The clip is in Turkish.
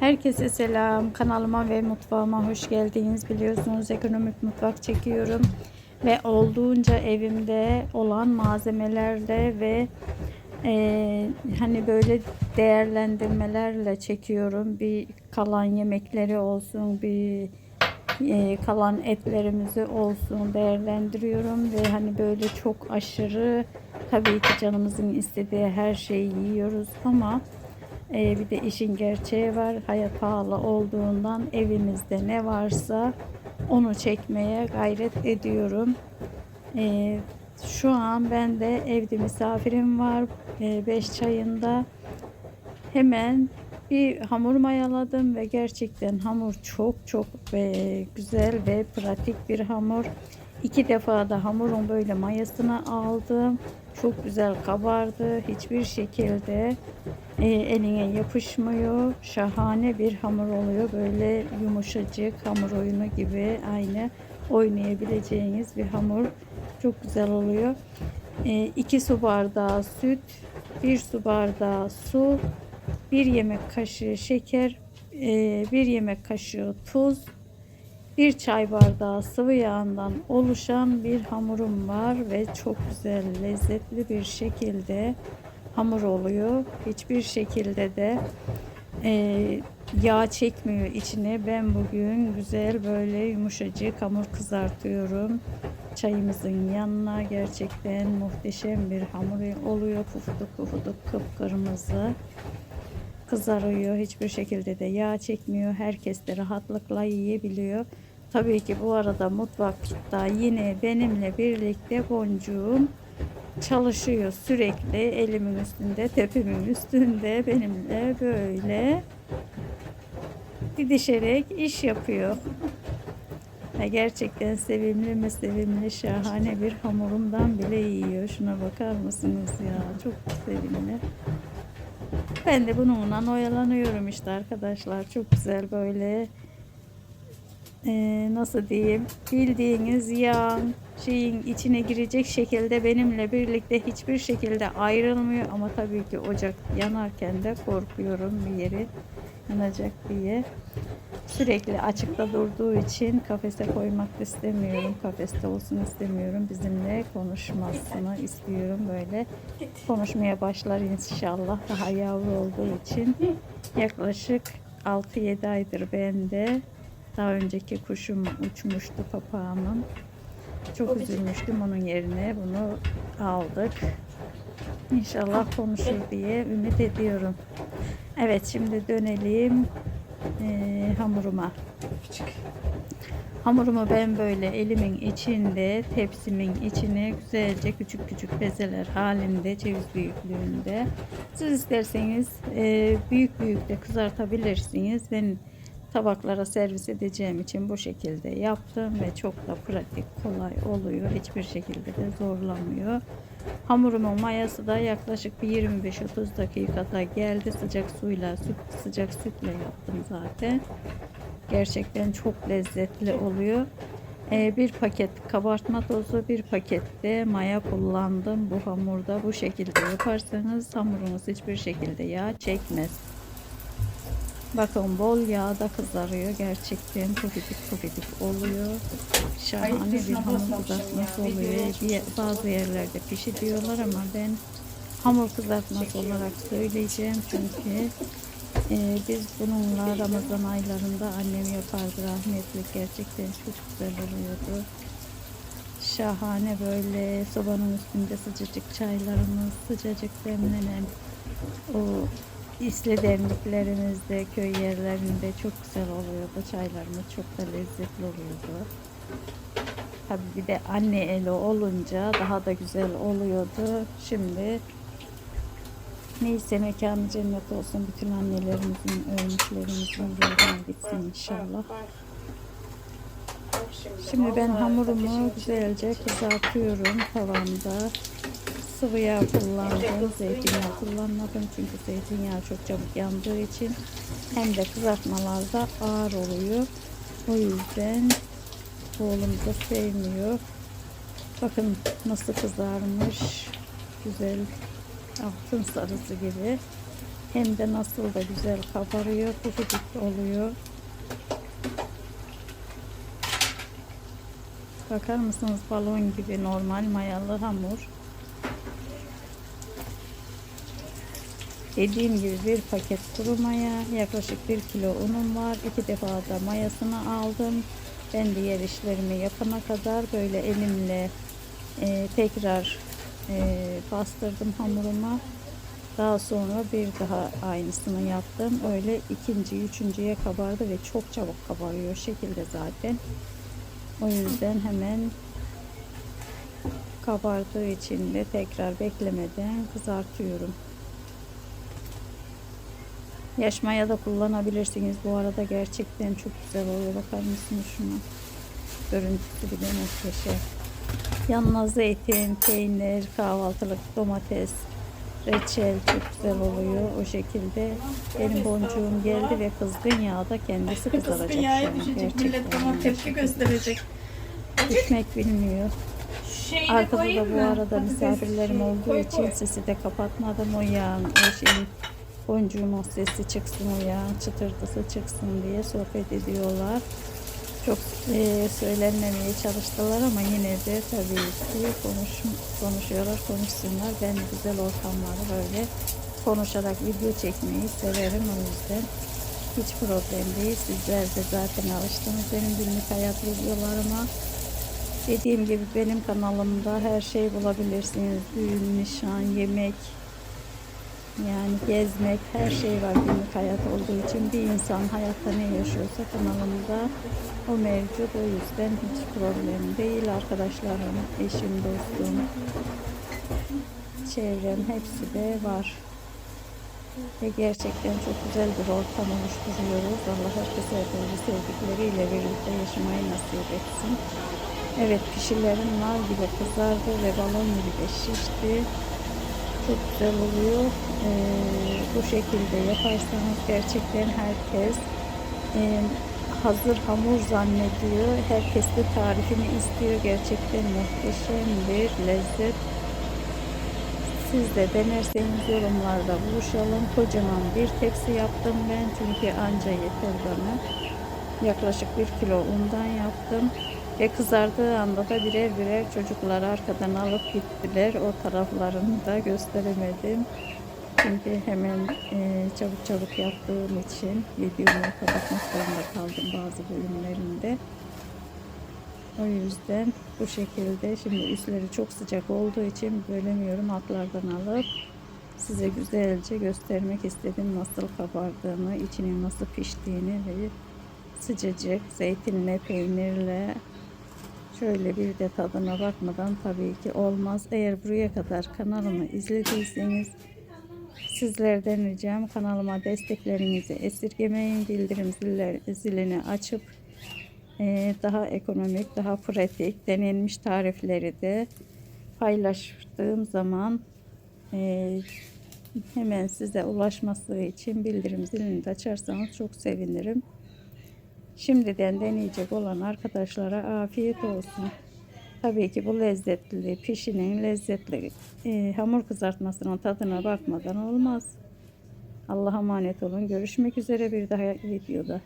Herkese selam. Kanalıma ve mutfağıma hoş geldiniz. Biliyorsunuz ekonomik mutfak çekiyorum. Ve olduğunca evimde olan malzemelerle ve e, hani böyle değerlendirmelerle çekiyorum. Bir kalan yemekleri olsun, bir e, kalan etlerimizi olsun değerlendiriyorum ve hani böyle çok aşırı tabii ki canımızın istediği her şeyi yiyoruz ama e, bir de işin gerçeği var. Hayat pahalı olduğundan evimizde ne varsa onu çekmeye gayret ediyorum. E, şu an ben de evde misafirim var. 5 çayında hemen bir hamur mayaladım ve gerçekten hamur çok çok e, güzel ve pratik bir hamur. İki defa da hamurun böyle mayasını aldım. Çok güzel kabardı. Hiçbir şekilde e, eline yapışmıyor. Şahane bir hamur oluyor. Böyle yumuşacık hamur oyunu gibi aynı oynayabileceğiniz bir hamur. Çok güzel oluyor. 2 su bardağı süt, 1 su bardağı su, 1 yemek kaşığı şeker, 1 yemek kaşığı tuz, 1 çay bardağı sıvı yağından oluşan bir hamurum var ve çok güzel lezzetli bir şekilde hamur oluyor. Hiçbir şekilde de e, yağ çekmiyor içine. Ben bugün güzel böyle yumuşacık hamur kızartıyorum. Çayımızın yanına gerçekten muhteşem bir hamur oluyor. Pufuduk pufuduk kıpkırmızı kızarıyor. Hiçbir şekilde de yağ çekmiyor. Herkes de rahatlıkla yiyebiliyor. Tabii ki bu arada mutfakta yine benimle birlikte boncuğum çalışıyor sürekli elimin üstünde, tepimin üstünde benimle böyle didişerek iş yapıyor. Ve gerçekten sevimli mi sevimli şahane bir hamurumdan bile yiyor. Şuna bakar mısınız ya? Çok sevimli. Ben de bununla oyalanıyorum işte arkadaşlar. Çok güzel böyle e, nasıl diyeyim? Bildiğiniz yağın şeyin içine girecek şekilde benimle birlikte hiçbir şekilde ayrılmıyor. Ama tabii ki ocak yanarken de korkuyorum bir yeri yanacak diye. Sürekli açıkta durduğu için kafese koymak istemiyorum kafeste olsun istemiyorum. Bizimle konuşmasını istiyorum böyle. Konuşmaya başlar inşallah daha yavru olduğu için. Yaklaşık 6-7 aydır bende daha önceki kuşum uçmuştu papağanın. Çok üzülmüştüm onun yerine bunu aldık. İnşallah konuşur diye ümit ediyorum. Evet şimdi dönelim e, hamuruma. Hamurumu ben böyle elimin içinde, tepsimin içine güzelce küçük küçük bezeler halinde, ceviz büyüklüğünde. Siz isterseniz e, büyük büyük de kızartabilirsiniz. Ben tabaklara servis edeceğim için bu şekilde yaptım ve çok da pratik, kolay oluyor. Hiçbir şekilde de zorlamıyor. Hamurumun mayası da yaklaşık bir 25-30 dakikada geldi. Sıcak suyla, süt, sıcak sütle yaptım zaten. Gerçekten çok lezzetli oluyor. Ee, bir paket kabartma tozu, bir pakette maya kullandım. Bu hamurda bu şekilde yaparsanız hamurunuz hiçbir şekilde yağ çekmez. Bakın bol yağda kızarıyor. Gerçekten pufidik pufidik oluyor. Şahane bir hamur kızartması oluyor. Bir, bazı yerlerde pişi diyorlar ama ben hamur kızartması olarak söyleyeceğim. Çünkü e, biz bununla Ramazan aylarında annem yapardı rahmetli. Gerçekten çok güzel oluyordu. Şahane böyle sobanın üstünde sıcacık çaylarımız, sıcacık demlenen o İsli demliklerimizde, köy yerlerinde çok güzel oluyordu. Çaylarımız çok da lezzetli oluyordu. Tabii bir de anne eli olunca daha da güzel oluyordu. Şimdi neyse mekanı cennet olsun. Bütün annelerimizin, ölmüşlerimizin ruhuna gitsin inşallah. Şimdi ben hamurumu güzelce kızartıyorum tavamda sıvı kullandım. Zeytinyağı kullanmadım. Çünkü zeytinyağı çok çabuk yandığı için hem de kızartmalarda ağır oluyor. O yüzden oğlum da sevmiyor. Bakın nasıl kızarmış. Güzel altın sarısı gibi. Hem de nasıl da güzel kabarıyor. Pufuduk oluyor. Bakar mısınız balon gibi normal mayalı hamur. Dediğim gibi bir paket kuru maya, yaklaşık bir kilo unum var. İki defa da mayasını aldım. Ben diğer işlerimi yapana kadar böyle elimle e, tekrar e, bastırdım hamuruma. Daha sonra bir daha aynısını yaptım. Öyle ikinci, üçüncüye kabardı ve çok çabuk kabarıyor şekilde zaten. O yüzden hemen kabardığı için de tekrar beklemeden kızartıyorum. Yaş maya da kullanabilirsiniz. Bu arada gerçekten çok güzel oluyor. Bakar mısınız şuna? Görüntüsü bile muhteşem. Yanına zeytin, peynir, kahvaltılık domates, reçel çok güzel oluyor. O şekilde benim boncuğum geldi ve kızgın yağda kendisi kızaracak. Kızgın an. düşecek. Millet bana tepki gösterecek. Gitmek bilmiyor. Arkada da bu arada misafirlerim olduğu için sesi de kapatmadım. O yağın, o şeyin boncuğumun sesi çıksın, yağın çıtırtısı çıksın diye sohbet ediyorlar. Çok e, söylenmemeye çalıştılar ama yine de tabii ki konuş, konuşuyorlar, konuşsunlar. Ben güzel ortamları böyle konuşarak video çekmeyi severim o yüzden. Hiç problem değil. Sizler de zaten alıştınız benim günlük hayat videolarıma. Dediğim gibi benim kanalımda her şey bulabilirsiniz. Düğün, nişan, yemek, yani gezmek, her şey var günlük hayat olduğu için. Bir insan hayatta ne yaşıyorsa kanalımda o mevcut. O yüzden hiç problem değil. Arkadaşlarım, eşim, dostum, çevrem hepsi de var. Ve gerçekten çok güzel bir ortam oluşturuyoruz. Allah herkese böyle sevdikleriyle birlikte yaşamayı nasip etsin. Evet pişilerim nar gibi kızardı ve balon gibi de şişti. Çok güzel oluyor. Ee, bu şekilde yaparsanız gerçekten herkes e, hazır hamur zannediyor. Herkes de tarifini istiyor. Gerçekten muhteşem bir lezzet. Siz de denerseniz yorumlarda buluşalım. Kocaman bir tepsi yaptım ben çünkü anca yeter bana. Yaklaşık bir kilo undan yaptım. Ve kızardığı anda da birer birer çocuklar arkadan alıp gittiler. O taraflarını da gösteremedim. Çünkü hemen e, çabuk çabuk yaptığım için videomu kapatmak zorunda kaldım bazı bölümlerinde. O yüzden bu şekilde şimdi üstleri çok sıcak olduğu için bölemiyorum altlardan alıp size güzelce göstermek istedim nasıl kabardığını, içinin nasıl piştiğini ve sıcacık zeytinle, peynirle şöyle bir de tadına bakmadan tabii ki olmaz. Eğer buraya kadar kanalımı izlediyseniz sizlerden ricam kanalıma desteklerinizi esirgemeyin. Bildirim zilini açıp ee, daha ekonomik, daha pratik, denenmiş tarifleri de paylaştığım zaman e, hemen size ulaşması için bildirim zilini de açarsanız çok sevinirim. Şimdiden deneyecek olan arkadaşlara afiyet olsun. Tabii ki bu lezzetli, pişinin lezzetli e, hamur kızartmasının tadına bakmadan olmaz. Allah'a emanet olun. Görüşmek üzere bir daha videoda.